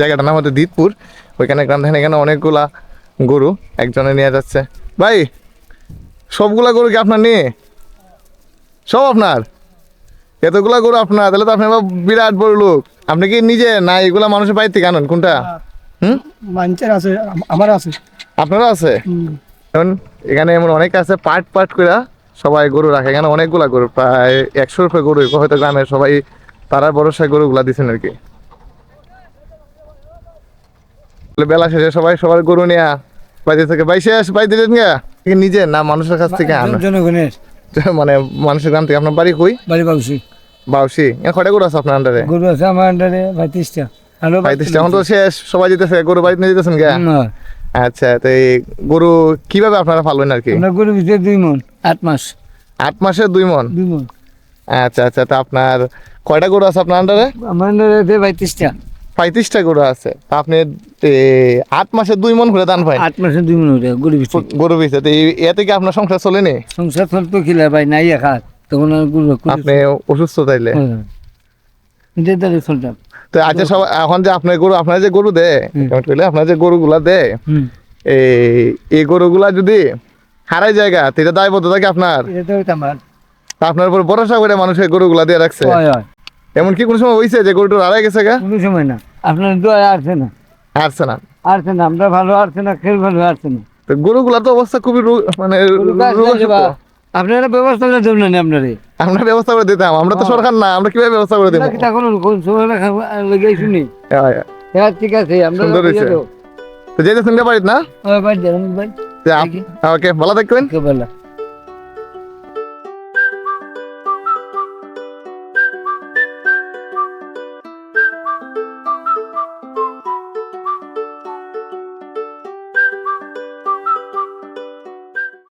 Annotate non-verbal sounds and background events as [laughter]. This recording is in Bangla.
জায়গাটার নাম হচ্ছে দিতপুর। ওইখানে গ্রাম এখানে অনেকগুলা গরু একজনে নিয়ে যাচ্ছে। ভাই সবগুলা গরু কি আপনার নিয়ে? সব আপনার? এতগুলা গরু আপনার তাহলে তো আপনি বিরাট বড় লোক। আপনি কি নিজে? না এগুলা মানুষের বাড়ি থেকে আনেন কোনটা? হুম? মানুষের আছে আমার আছে। আপনারও আছে। এখন এখানে এমন অনেক আছে পার্ট পার্ট করে সবাই গরু রাখে। এখানে অনেকগুলা গরু প্রায় একশো রুপে গরু হয়তো গ্রামের সবাই তারা ভরসায় গরুগুলা দিচ্ছেন আর কি। বলে শেষে সবাই সবার গরু নিয়ে বাইরে থেকে বাই শেষ বাই দিলেন গা নিজে না মানুষের কাছ থেকে আনা? জনগণের। [laughs] মানে মানুষের গ্রাম থেকে। আপনার বাড়ি কই? বাড়ি বাবুসি বাউসি। এখানে কটা গরু আছে আপনার আন্ডারে? গরু আছে আমার আন্ডারে পঁয়ত্রিশটা পঁয়ত্রিশটা এখন তো শেষ। সবাই যেতেছে। গরু বাড়িতে নিয়ে যেতেছেন গা আচ্ছা তো এই গরু কীভাবে আপনারা পালবেন আর কি? আমরা গরু ভিতরে দুই মন আট মাস। আট মাসে দুই মন? দুই মন। আচ্ছা আচ্ছা তা আপনার কয়টা গরু আছে আপনার আন্ডারে? আমার আন্ডারে পঁয়ত্রিশটা পঁয়ত্রিশটা গরু আছে। আপনি আট মাসে দুই মন করে দান পাই আট মাসে দুই মন ওটা গরু গরু বেঁচে তো এতে কি আপনার সংসার চলেনি? সংসার চলতো খিলা ভাই নাই খাত তখন গরু আপনি অসুস্থ তাইলে? চলতাম। তো আচ্ছা সব এখন যে আপনার গরু আপনার যে গরু দেয় আপনার যে গরুগুলা দেয় এই এই গরুগুলা যদি হারাই জায়গা এটা দায়বদ্ধ থাকে আপনার? আপনার উপর ভরসা করে মানুষের গরুগুলা দিয়ে রাখছে। হয় হয়। এমন কি কোনো সময় হয়েছে যে গরুটা হারাই গেছে গা? কোনো সময় না। আপনার দোয়া আসছে না। আসছে না। আসছে না আমরা ভালো আসছে না খেল ভালো আসছে না। তো গরুগুলা তো অবস্থা খুবই মানে। আপনারা ব্যবস্থা করে দেবেন না আপনারে? আমরা ব্যবস্থা করে দিতাম আমরা তো সরকার না আমরা কীভাবে ব্যবস্থা করে দেবো? তখন কোন সময় লেগে শুনি। হ্যাঁ, হ্যাঁ। হ্যাঁ ঠিক আছে আমরা সুন্দর। তো যেতেছেন গা বাড়িতে না? বাড়ি যাবেন ভাই ওকে ভালো থাকবেন। বলা